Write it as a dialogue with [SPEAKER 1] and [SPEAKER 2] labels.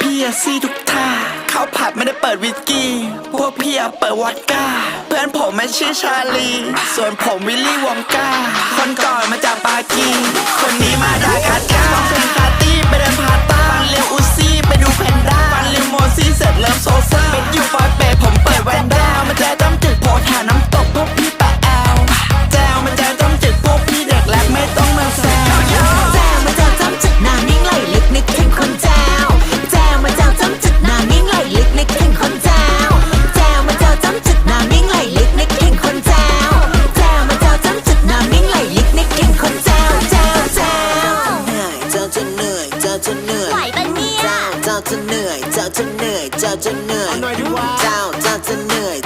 [SPEAKER 1] พี่ซี่ทุกท่าเขาผัดไม่ได้เปิดวิสกี้ พวกพี่อะเปิดวอดก้า เพื่อนผมไม่ชื่อชาลี ส่วนผมวิลลี่วองก้า คนก่อนมาจากปากีคนนี้มาดากัสการ์ฟังเพลงปาร์ตี้ไปเดินพาต้าฟังเลียวอุซี่ไปดูแพนด้าฟังลิวโมซี่เสร็จเริ่มโซซ่า จะเหนื่อยไหวปะเนี่ย เจ้าจะเหนื่อย เจ้าจะเหนื่อย เจ้าจะเหนื่อย เจ้าเจ้าจะเหนื่อย